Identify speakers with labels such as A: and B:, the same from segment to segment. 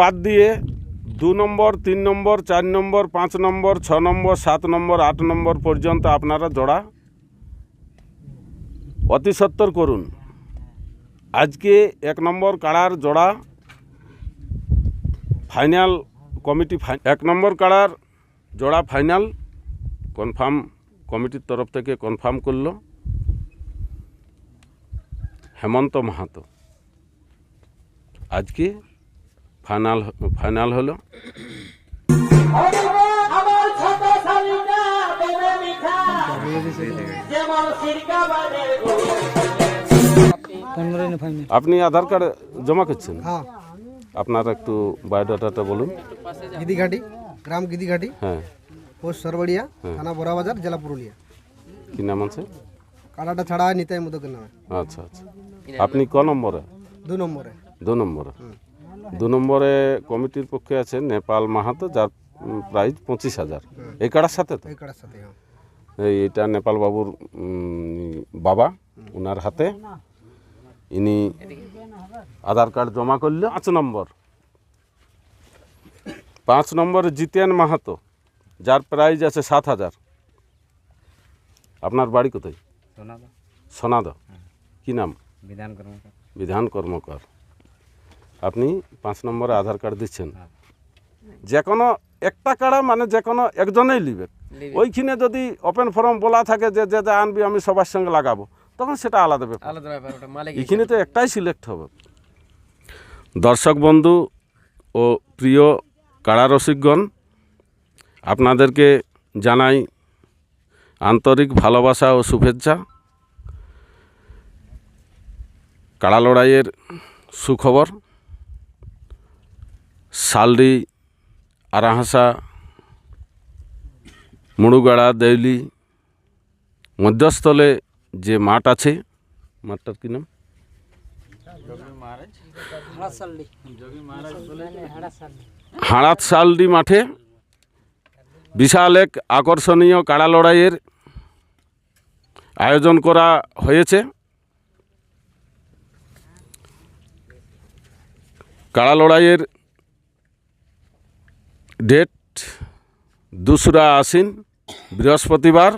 A: বাদ দিয়ে দু নম্বর, তিন নম্বর, চার নম্বর, পাঁচ নম্বর, ছ নম্বর, সাত নম্বর, আট নম্বর পর্যন্ত আপনারা জোড়া অতি সত্তর করুন। আজকে এক নম্বর কাড়ার জোড়া ফাইনাল কমিটি এক নম্বর কাড়ার জোড়া ফাইনাল কনফার্ম কমিটির তরফ থেকে কনফার্ম করল। হেমন্ত মাহাতো। আজকে ফাইনাল ফাইনাল হলো। আপনি আধার কার্ড জমা করছেন?
B: হ্যাঁ।
A: আপনার একটু বায়োডাটাটা বলুন।
B: গিদিঘাটি গ্রাম গিদিঘাটি
A: হ্যাঁ।
B: পোস্ট সরবড়িয়া থানা বড়াবাজার জেলা পুরুলিয়া।
A: কি নাম আছে?
B: কাটাটা ছাড়া হয় নিতাই নামে
A: আচ্ছা আচ্ছা। আপনি ক নম্বরে?
B: দু নম্বরে।
A: দু নম্বরে। দু নম্বরে কমিটির পক্ষে আছে নেপাল মাহাতো যার প্রাইস পঁচিশ হাজার। এই কাড়ার সাথে তো?
B: এই কাটার সাথে হ্যাঁ।
A: এই এটা নেপাল বাবুর বাবা ওনার হাতে। ইনি আধার কার্ড জমা করল। পাঁচ নম্বর। পাঁচ নম্বরে জিতেন মাহাতো যার প্রাইজ আছে সাত হাজার। আপনার বাড়ি কোথায়?
C: সোনাদা।
A: কি নাম?
C: বিধান কর্মকার।
A: বিধান কর্মকার। আপনি পাঁচ নম্বরে আধার কার্ড দিচ্ছেন। যে কোনো একটা কাড়া মানে যে কোনো একজনেই লিবে। ওইখানে যদি ওপেন ফর্ম বলা থাকে যে যে যে আনবি আমি সবার সঙ্গে লাগাবো তখন সেটা আলাদা ব্যাপার।
C: আলাদা ব্যাপার ওটা মালিক
A: এখানে তো একটাই সিলেক্ট হবে। দর্শক বন্ধু ও প্রিয় কাড়া রসিকগণ আপনাদেরকে জানাই আন্তরিক ভালোবাসা ও শুভেচ্ছা। কাড়া লড়াইয়ের সুখবর শালডি আরাহাসা, মুড়ুগাড়া, দেউলি, মধ্যস্থলে যে মাঠ আছে, মাঠটার কী নাম? হাড়াত শালডি মাঠে বিশাল এক আকর্ষণীয় কাড়া লড়াইয়ের আয়োজন করা হয়েছে। কাড়া লড়াইয়ের ডেট? দুসরা আশ্বিন, বৃহস্পতিবার,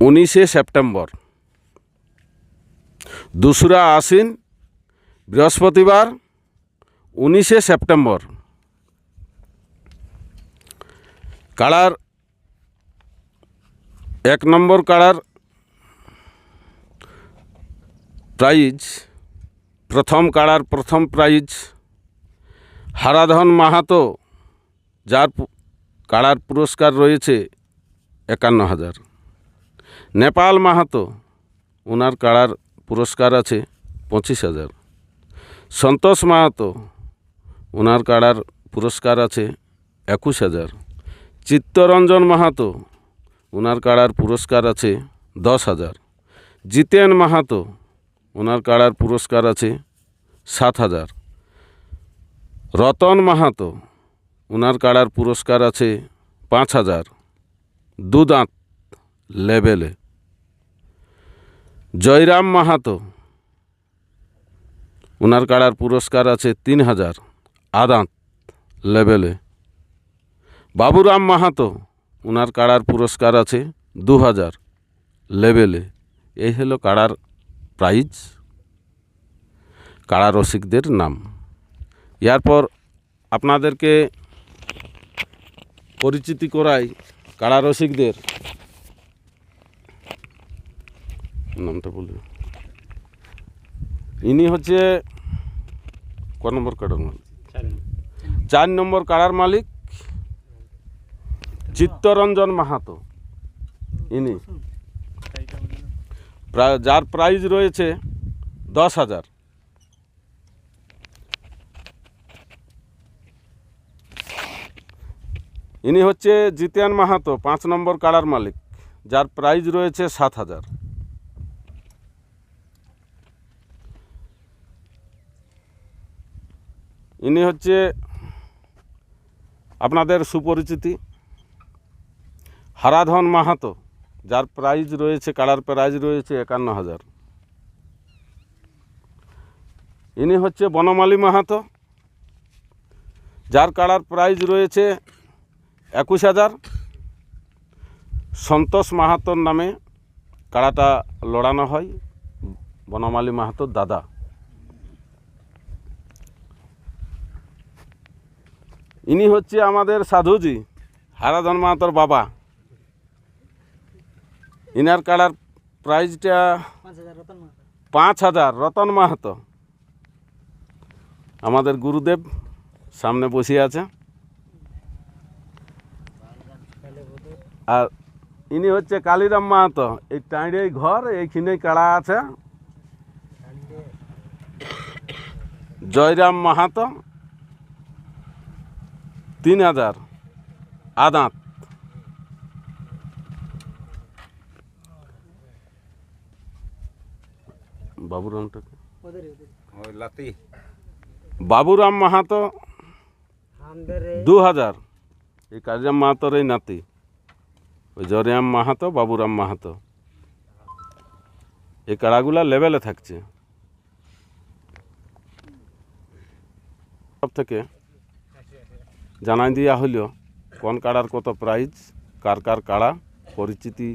A: উনিশে সেপ্টেম্বর। দোসরা আশ্বিন, বৃহস্পতিবার, উনিশে সেপ্টেম্বর। কাড়ার এক নম্বর কাড়ার প্রাইজ, প্রথম কাড়ার প্রথম প্রাইজ, হারাধন মাহাতো, যার কাড়ার পুরস্কার রয়েছে একান্ন হাজার। নেপাল মাহাতো ওনার কাড়ার পুরস্কার আছে পঁচিশ হাজার। সন্তোষ মাহাতো ওনার কাড়ার পুরস্কার আছে একুশ হাজার। চিত্তরঞ্জন মাহাতো ওনার কাড়ার পুরস্কার আছে দশ হাজার। জিতেন মাহাতো, ওনার কাড়ার পুরস্কার আছে সাত হাজার। রতন মাহাতো, ওনার কাড়ার পুরস্কার আছে পাঁচ হাজার। দুদাঁত লেভেলে জয়রাম মাহাতো, ওনার কাড়ার পুরস্কার আছে তিন হাজার। আদাঁত লেভেলে বাবুরাম মাহাতো ওনার কাড়ার পুরস্কার আছে দু হাজার লেভেলে। এই হলো কাড়ার প্রাইজ কাড়া রসিকদের নাম। এরপর আপনাদেরকে পরিচিতি করাই কাড়া রসিকদের। নামটা বলবে ইনি হচ্ছে ক নম্বর কাড়ার মালিক? চার নম্বর কাড়ার মালিক চিত্তরঞ্জন মাহাতো। ইনি। যার প্রাইজ রয়েছে দশ হাজার। ইনি হচ্ছে জিতিয়ান মাহাতো, পাঁচ নম্বর কাড়ার মালিক। যার প্রাইজ রয়েছে সাত হাজার। ইনি হচ্ছে আপনাদের সুপরিচিতি। হারাধন মাহাতো, যার প্রাইজ রয়েছে কাড়ার প্রাইজ রয়েছে একান্ন হাজার ইনি হচ্ছে বনমালী মাহাতো, যার কাড়ার প্রাইজ রয়েছে একুশ হাজার সন্তোষ মাহাতোর নামে কাড়াটা লড়ানো হয় বনমালী মাহাতোর দাদা। ইনি হচ্ছে আমাদের সাধুজি, হারাধন মাহাতোর বাবা। ইনার কাড়ার প্রাইজটা পাঁচ হাজার, রতন মাহাতো। আমাদের গুরুদেব সামনে বসে আছে। আর ইনি হচ্ছে কালীরাম মাহাতো। এই টাঁড়ে ঘর, এইখানেই কাড়া আছে। জয়রাম মাহাতো, তিন হাজার, আদাঁত। বাবুরামটা বাবুরাম মাহাতো দু হাজার এই কাজরাম মাহাতোর এই নাতি। ওই জরিয়াম মাহাতো বাবুরাম মাহাতো। এই কাড়াগুলা লেভেলে থাকছে। সব থেকে জানাই দেওয়া হলো কোন কাড়ার কত প্রাইজ কার কার কাড়া পরিচিতি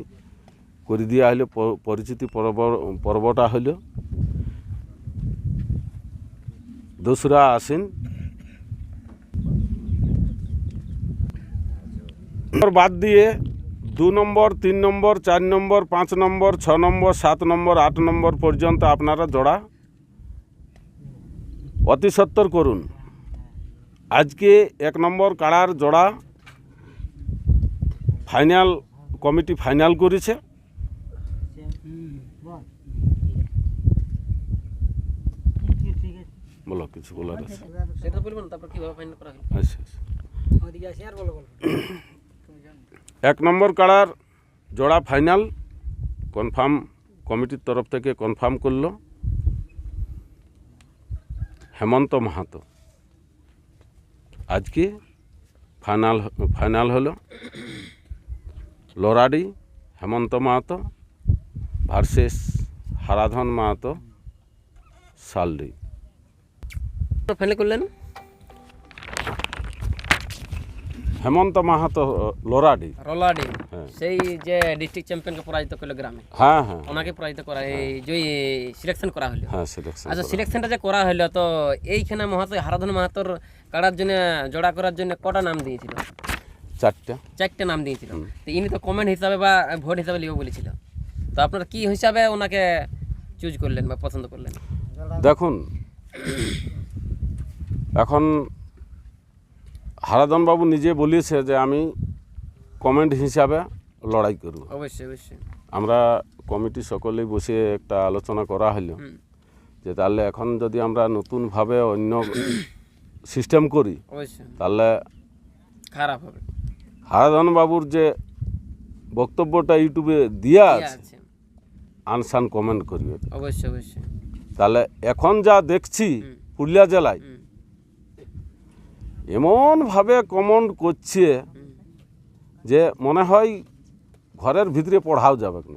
A: করে দেওয়া হলো পরিচিতি পর্ব পর্বটা হলো দোসরা নম্বর বাদ দিয়ে দু নম্বর, তিন নম্বর, চার নম্বর, পাঁচ নম্বর, ছ নম্বর, সাত নম্বর, আট নম্বর পর্যন্ত আপনারা জোড়া অতি সত্তর করুন। আজকে এক নম্বর কাড়ার জোড়া ফাইনাল, কমিটি ফাইনাল করেছে। বলো কিছু বলার আছে?
D: সেটা বলবেন তারপর কীভাবে ফাইনাল করা হলো?
A: আচ্ছা আচ্ছা। এক নম্বর কাড়ার জোড়া ফাইনাল কনফার্ম কমিটির তরফ থেকে কনফার্ম করল হেমন্ত মাহাতো। আজকে ফাইনাল ফাইনাল হলো লরাডি হেমন্ত মাহাতো ভার্সেস হারাধন মাহাতো সালডি।
D: ফাইনাল করলেন?
A: হেমন্ত মাহাতো লরাডি।
D: রলাডি
A: হ্যাঁ।
D: সেই যে ডিস্ট্রিক্ট চ্যাম্পিয়নকে পরাজিত করল গ্রামে।
A: হ্যাঁ হ্যাঁ।
D: ওনাকে পরাজিত করা এই জয়ী সিলেকশন করা হলো।
A: হ্যাঁ সিলেকশন
D: আচ্ছা সিলেকশনটা যে করা হলো তো এইখানে মাহাতো হারাধন মাহাতোর কাড়ার জন্য জোড়া করার জন্য কটা নাম দিয়েছিল?
A: চারটা।
D: চারটে নাম দিয়েছিল। তো ইনি তো কমেন্ট হিসাবে বা ভোট হিসাবে লিও বলেছিল। তো আপনারা কি হিসাবে ওনাকে চুজ করলেন বা পছন্দ করলেন?
A: দেখুন এখন হারাধন বাবু নিজে বলিয়েছে যে আমি কমেন্ট হিসাবে লড়াই করব।
D: অবশ্যই অবশ্যই।
A: আমরা কমিটি সকলেই বসে একটা আলোচনা করা হলো যে তাহলে এখন যদি আমরা নতুনভাবে অন্য সিস্টেম করি তাহলে
D: খারাপ হবে।
A: হারাধন বাবুর যে বক্তব্যটা ইউটিউবে দেওয়া
D: কি
A: আছে আনসান কমেন্ট করবে।
D: অবশ্যই অবশ্যই।
A: তাহলে এখন যা দেখছি পুরুলিয়া জেলায় এমনভাবে কমেন্ট করছে যে মনে হয় ঘরের ভিতরে পড়াও যাবে না।